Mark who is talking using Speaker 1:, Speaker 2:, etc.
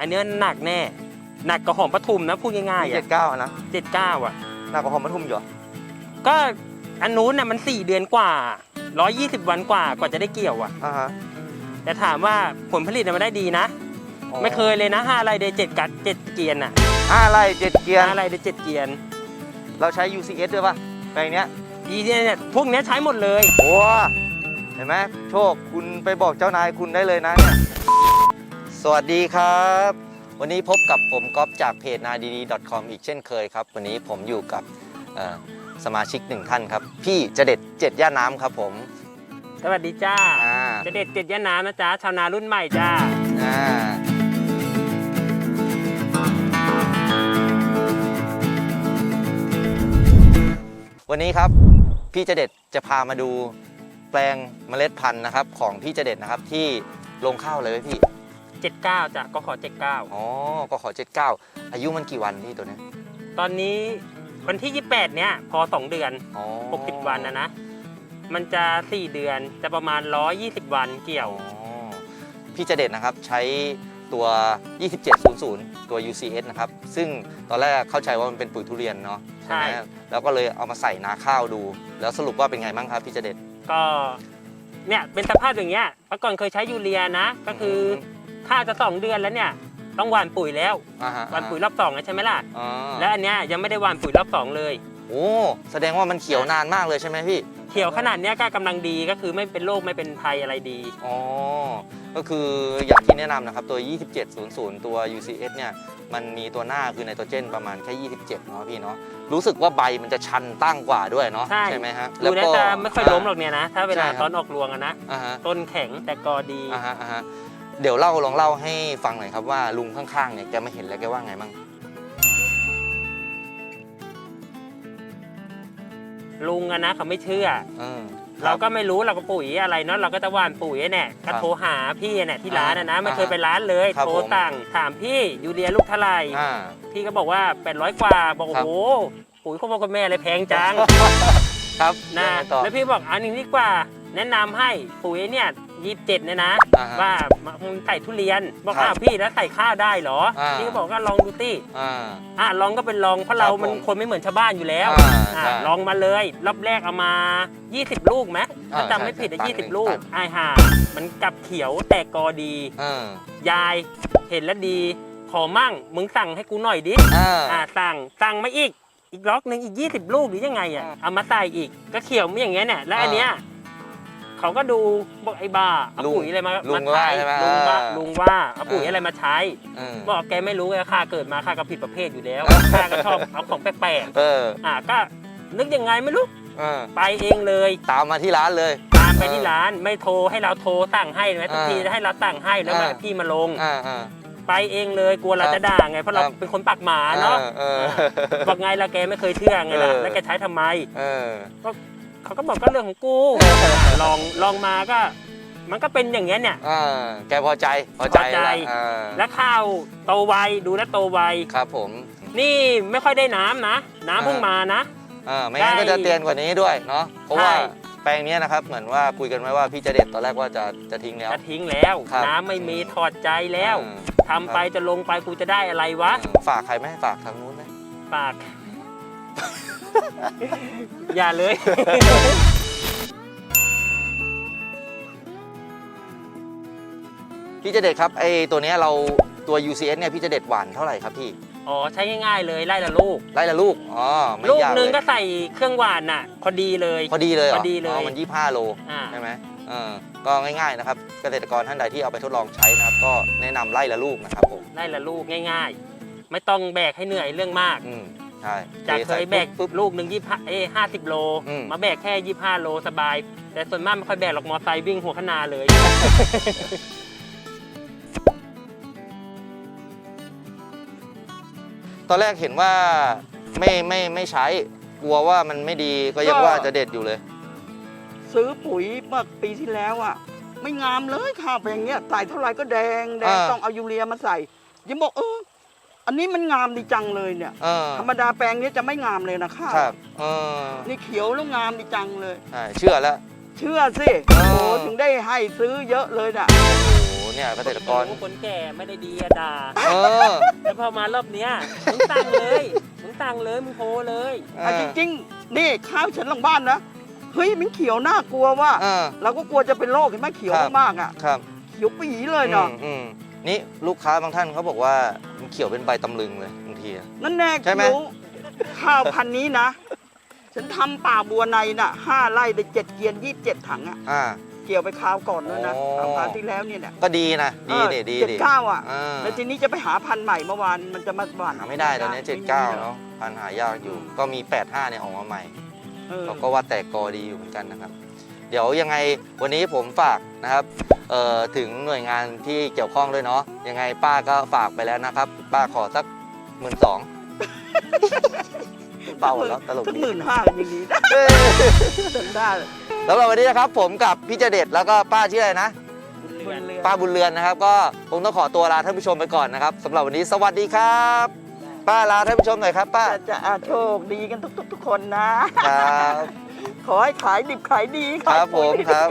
Speaker 1: อันเนี้ยหนักแน่ หนักกว่าหอมปทุมนะพูดง่ายๆ
Speaker 2: เจ็
Speaker 1: อะ
Speaker 2: ดเก้านะ
Speaker 1: เจ็ดเก้าอะ
Speaker 2: หนักกว่าหอมปทุมอยู่เหรอ
Speaker 1: ก็อันนู้นน่ะมันสี่เดือนกว่าร้อยยี่สิบวันกว่ากว่าจะได้เกี่ยวอะ
Speaker 2: อ่าฮะ
Speaker 1: แต่ถามว่าผลผลิตน่ะมันได้ดีนะ
Speaker 2: อ๋อ
Speaker 1: ไม่เคยเลยนะห้าไรเดเจ็ดกัดเจ็ดเกียนอะ
Speaker 2: ห้าไร่เจ็ดเกียร์
Speaker 1: ห้าไรเดเจ็ดเกียน
Speaker 2: เราใช้ UCS ด้วยป่ะแปลงเนี้ย
Speaker 1: อีเนี่ยพวกเนี้ยใช้หมดเลย
Speaker 2: โอ้เห็นไหมโชคคุณไปบอกเจ้านายคุณได้เลยนะเนี่ย สวัสดีครับ วันนี้พบกับผมก๊อฟจากเพจนาดีดี .com อีกเช่นเคยครับ วันนี้ผมอยู่กับเอ่อสมาชิกหนึ่งท่านครับ พี่เจเด็ดเจ็ดย่าน้ำครับผม
Speaker 1: สวัสดีจ้า
Speaker 2: อ่า
Speaker 1: จะเด็ดเจ็ดย่าน้ำนะจ๊ะชาวนารุ่นใหม่จ้า
Speaker 2: อ่าวันนี้ครับพี่เจเด็ดจะพามาดูแปลงเมล็ดพันธุ์นะครับ ของพี่เจเด็ดนะครับที่ลงข้าวเลยไหมพี่
Speaker 1: เจ็ดเก้าจ้ะก็ขอเจ็ดเก้า
Speaker 2: อ๋อก็ขอ79 อายุมันกี่วันพี่ตัวเนี้ย
Speaker 1: ตอนนี้วันที่ยี่แปดเนี้ยพอสองเดือน
Speaker 2: อ๋อ
Speaker 1: หกสิบวันนะนะ มันจะสี่เดือนจะประมาณร้อยยี่สิบวันเกี่ยว
Speaker 2: อ๋อพี่เจเด็ดนะครับใช้ตัว 2700 ตัว UCS นะครับ ซึ่งตอนแรกเข้าใจว่ามันเป็นปุ๋ยทุเรียนเนาะ
Speaker 1: ใช่
Speaker 2: ไหมแล้วก็เลยเอามาใส่นาข้าวดู แล้วสรุปว่าเป็นไงบ้างครับพี่เจเด็ด
Speaker 1: ก็เนี่ยเป็นสภาพอย่างเงี้ยเมื่อก่อนเคยใช้ยูเรียนะ ก็คือ ข้าวจะสองเดือนแล้วเนี่ยต้องหว่านปุ๋ยแล้ว
Speaker 2: อ่าฮะ
Speaker 1: หว่านปุ๋ยรอบสองแล้วใช่ไหมล่ะ
Speaker 2: อ๋อ
Speaker 1: แล้วอันเนี้ยยังไม่ได้หว่านปุ๋ยรอบสองเลย
Speaker 2: โอ้แสดงว่ามันเขียวนานมากเลยใช่ไหมพี่
Speaker 1: เขียวขนาดเนี้ยก็กำลังดีก็คือไม่เป็นโรคไม่เป็นภัยอะไรดี
Speaker 2: อ๋อก็คืออย่างที่แนะนำนะครับตัว 2700 ตัว UCS เนี่ยมันมีตัวหน้าคือไนโตรเจนประมาณแค่ 27เนาะพี่เนาะรู้สึกว่าใบมันจะชันตั้งกว่าด้วยเนาะ
Speaker 1: ใช่
Speaker 2: ไหมฮะ
Speaker 1: ดูแล้วจะไม่ค่อยล้มหรอกเนี่ยนะ ถ้าเวลา
Speaker 2: ใช่ครับ
Speaker 1: ตอนออกรวงอะนะ
Speaker 2: อ่าฮะ
Speaker 1: ต้นแข็งแต่กอดี
Speaker 2: อ่าฮะอ่าฮะ เดี๋ยวเล่าลองเล่าให้ฟังหน่อยครับว่าลุงข้างๆเนี่ยแกมาเห็นแล้วแกว่าไงบ้าง
Speaker 1: ลุงอะนะเขาไม่เชื่อ
Speaker 2: เออ
Speaker 1: เราก็ไม่รู้เราก็ปุ๋ยอะไรเนาะเราก็จะหว่านปุ๋ยเนี่ยก็โทรหาพี่เนี่ยที่ร้านนะนะไม่เคยไปร้านเลย
Speaker 2: ครับ
Speaker 1: โทร
Speaker 2: ผม
Speaker 1: สั่งถามพี่ยูเรียลูกเท่าไหร่
Speaker 2: อ่า
Speaker 1: พี่ก็บอกว่า800กว่าบอก
Speaker 2: ครั
Speaker 1: โอ้
Speaker 2: บ
Speaker 1: โหปุ๋ยข้าวโพดกับแม่เลยแพงจัง
Speaker 2: ครับ
Speaker 1: นะ
Speaker 2: ยังไงต่อ
Speaker 1: แล้วพี่บอกอันนี้ดีกว่า แนะนำให้ปุ๋ยเนี่ย ยี่สิบเจ็ดเนี่ยนะ
Speaker 2: อ่าฮะ
Speaker 1: ว่ามันใส่ทุเรียน บอก
Speaker 2: ครับ
Speaker 1: อ้าวพี่แล้วใส่ข้าวได้เหรอ
Speaker 2: อ่า
Speaker 1: พี่ก็บอกก็ลองดูติ
Speaker 2: อ่า
Speaker 1: อะลองก็เป็นลองเพราะเรา
Speaker 2: ครับผม
Speaker 1: มันคนไม่เหมือนชาวบ้านอยู่แล้ว
Speaker 2: อ่า
Speaker 1: อะ
Speaker 2: ใช่
Speaker 1: ลองมาเลยรอบแรกเอามา 20 ลูกไหมถ้า
Speaker 2: อ่า
Speaker 1: จำไม่ผิดอะ
Speaker 2: ใช่
Speaker 1: ยี่
Speaker 2: ใช่
Speaker 1: สิบ
Speaker 2: ตัน
Speaker 1: ลูก
Speaker 2: ตัน
Speaker 1: ไอ้ห่ามันกลับเขียวแตกกอดี
Speaker 2: เออ
Speaker 1: ยายเห็นแล้วดี ขอมั่งมึงสั่งให้กูหน่อยดิ
Speaker 2: อ่า
Speaker 1: อ่าสั่งสั่งมาอีกอีกล็อกหนึ่งอีก 20 ลูกหรือยังไงอะ
Speaker 2: อ่า
Speaker 1: เอามาใส่อีกก็เขียวไม่อย่างเงี้ยเนี่ยแล้วอัน
Speaker 2: อ่า
Speaker 1: เนี้ย เขาก็ดูบอกไอ้บ้าเอา
Speaker 2: ลุง
Speaker 1: ปุ๋ยอะไรมา
Speaker 2: ลุง
Speaker 1: มาใช้
Speaker 2: ว่าใช่ไหม
Speaker 1: ลุงว่า
Speaker 2: อ่า
Speaker 1: ลุงว่าเอาปุ๋ย
Speaker 2: อ่า
Speaker 1: อะไรมาใช้
Speaker 2: เออ
Speaker 1: บอกแกไม่รู้ไงข้าเกิดมาข้าก็ผิดประเภทอยู่แล้ว
Speaker 2: อ่า
Speaker 1: ข้าก็ชอบเอาของแปลก
Speaker 2: เออ
Speaker 1: ๆอ่าก็นึกยังไงไม่รู้
Speaker 2: เออ
Speaker 1: ไปเองเลย
Speaker 2: ตามมาที่ร้านเลย
Speaker 1: ตามไปที่ร้านไม่โทรให้เราโทรสั่งให้ไหมทันที
Speaker 2: อ่า
Speaker 1: จะให้เราสั่งให้แล้วมา
Speaker 2: อ่า
Speaker 1: พี่มาลง
Speaker 2: อ่าอ่า
Speaker 1: ไปเองเลยกลัวเรา
Speaker 2: ครับ
Speaker 1: จะด่าไงเพราะเรา
Speaker 2: ครับ
Speaker 1: เป็นคนปากหมาเนาะ
Speaker 2: เออ
Speaker 1: บอกไงล่ะแกไม่เคยเชื่อไงล่ะ
Speaker 2: เออ
Speaker 1: แล้วแกใช้ทำไม
Speaker 2: เออ
Speaker 1: เขาก็บอกก็เรื่องของกู
Speaker 2: เออ
Speaker 1: ลองลองมาก็ มันก็เป็นอย่างเงี้ยเนี่ย
Speaker 2: อ่าแกพอใจพอใจ
Speaker 1: พอใจ
Speaker 2: แล้วอ่า
Speaker 1: แล้วข้าวโตไวดูแลวโตไว
Speaker 2: ครับผม
Speaker 1: นี่ไม่ค่อยได้น้ำนะ น้ำเพิ่ง
Speaker 2: อ่าม
Speaker 1: มานะ
Speaker 2: อ่าไม่งั้น
Speaker 1: ได้
Speaker 2: ก็จะเตียนกว่านี้ด้วยเนาะเพราะว่า
Speaker 1: ใช่
Speaker 2: แปลงเนี้ยนะครับเหมือนว่าคุยกันไว้ว่าพี่จะเด็ดตอนแรกว่าจะจะทิ้งแล้ว
Speaker 1: จะทิ้งแล้ว
Speaker 2: ครับ
Speaker 1: น้ำไม่มีถอดใจแล้ว
Speaker 2: อืม
Speaker 1: ทำไปจะลงไปกูจะได้อะไรวะ
Speaker 2: อืมฝากใครไหมฝากทางนู้นไหม
Speaker 1: ปาก อย่าเลย
Speaker 2: พี่จะเด็ดครับไอตัวเนี้ยเราตัว UCS เนี่ยพี่จะเด็ดหวานเท่าไหร่ครับพี่
Speaker 1: อ๋อใช้ง่ายๆเลยไล่ละลูก
Speaker 2: ไล่ละลูกอ๋อไม่
Speaker 1: ลูก
Speaker 2: ยาก
Speaker 1: หนึง
Speaker 2: เลย
Speaker 1: ก็ใส่เครื่องหวานน่ะพอดีเลย
Speaker 2: พอดีเลยเหรอ
Speaker 1: พอดีเลย
Speaker 2: อ๋อมัน 25 โล
Speaker 1: อ่า
Speaker 2: ใช่ไหมเออก็ง่ายๆนะครับเกษตรกรท่านใดที่เอาไปทดลองใช้นะครับ ก็แนะนำไล่ละลูกนะครับผม
Speaker 1: ไล่ละลูกง่ายๆ ไม่ต้องแบกให้เหนื่อยเรื่องมาก
Speaker 2: อืมใช่
Speaker 1: จากเคยแบก
Speaker 2: ปุ๊บ
Speaker 1: ลูกหนึ่งยี่ห้าเอ้ห้าสิบโล
Speaker 2: อืม
Speaker 1: มาแบกแค่ยี่ห้าโลสบาย แต่ส่วนมากไม่ค่อยแบกหรอกมอไซค์วิ่งหัวขนาเลย
Speaker 2: ตอนแรกเห็นว่าไม่ไม่ไม่ใช้กลัวว่ามันไม่ดีก็ยัง
Speaker 3: ก็
Speaker 2: ว่าจะเด็ดอยู่เลย
Speaker 3: ซื้อปุ๋ยเมื่อปีที่แล้วอะ ไม่งามเลยข้าวแปลงเนี้ยใส่เท่าไหร่ก็แดงแดง
Speaker 2: อ่า
Speaker 3: ต้องเอายูเรียมาใส่ยังบอกเอออันนี้มันงามดีจังเลยเนี่ย
Speaker 2: เออ
Speaker 3: ธรรมดาแปลงเนี้ยจะไม่งามเลยนะข้าว
Speaker 2: ครับเออ
Speaker 3: นี่เขียวแล้วงามดีจังเลย
Speaker 2: ใช่เชื่อแล้ว
Speaker 3: เชื่อสิ
Speaker 2: อ่า
Speaker 3: โอ้ถึงได้ให้ซื้อเยอะเลยน่ะ
Speaker 2: โอ้โหเนี่ยเกษตรกร
Speaker 1: โอ้โหคนแก่ไม่ได้ดีอะด่า
Speaker 2: เออ
Speaker 1: แล้ว พอมารอบเนี้ยมึงตังเลย มึงตังเลยมึงโทรเลย
Speaker 3: อะจริงๆ นี่ข้าวฉันหลังบ้านนะ เฮ้ยมันเขียวน่ากลัวว่า
Speaker 2: เออ
Speaker 3: เราก็กลัวจะเป็นโรคเห็นไหมเขียว
Speaker 2: ครับ
Speaker 3: มากๆอะ
Speaker 2: ครับ
Speaker 3: เขียวปีเลยเนาะ
Speaker 2: อืมอืมนี่ลูกค้าบางท่านเขาบอกว่ามันเขียวเป็นใบตำลึงเลยบางทีอะ
Speaker 3: นั่นแน่
Speaker 2: ใช่ไหม
Speaker 3: เขียวข้าวพันธุ์นี้นะ ฉันทำป่าบัวในน่ะห้าไร่ได้เจ็ดเกียนยี่สิบเจ็ดถังอะ
Speaker 2: อ่า
Speaker 3: เกี่ยวไปคราวก่อนแล้วนะ
Speaker 2: โอ้
Speaker 3: คราวคราวที่แล้วเนี่ยนะ
Speaker 2: ก็ดีนะ ดีเด็ดี
Speaker 3: เจ็ด
Speaker 2: ดี
Speaker 3: เก้าอะ
Speaker 2: อ่า
Speaker 3: แล้วทีนี้จะไปหาพันธุ์ใหม่เมื่อวานมันจะมาหวาน
Speaker 2: หาไม่ได้ตอนนี้เจ็ดเก้าเนาะพันหายากอยู่ ก็มีแปดห้าเนี่ยออกมาใหม่
Speaker 3: เออ
Speaker 2: เราก็ว่าแตกกอดีอยู่เหมือนกันนะครับ เดี๋ยวยังไงวันนี้ผมฝากนะครับเอ่อถึงหน่วยงานที่เกี่ยวข้องด้วยเนาะยังไงป้าก็ฝากไปแล้วนะครับ ป้าขอสักหมื่นสองเป่าแล้วตลก
Speaker 3: สัก
Speaker 2: ดี
Speaker 3: หมื่นห้าอย่างนี้นะ
Speaker 2: เอ้ย
Speaker 3: จนได้
Speaker 2: แล้ววันนี้นะครับผมกับพี่เจเด็ดแล้วก็ป้าชื่ออะไรนะ
Speaker 3: บนเรือ
Speaker 2: ป้าบุญเรือนนะครับ ก็คงต้องขอตัวลาท่านผู้ชมไปก่อนนะครับสำหรับวันนี้สวัสดีครับ ป้าลาท่านผู้ชมหน่อยครับ ป้า
Speaker 3: จะจะอะโชคดีกันทุกๆทุกคนนะ
Speaker 2: ครับ
Speaker 3: ขอให้ขายดิบขายดี
Speaker 2: ครับผม
Speaker 3: ขายปุ๋ย
Speaker 2: ครับ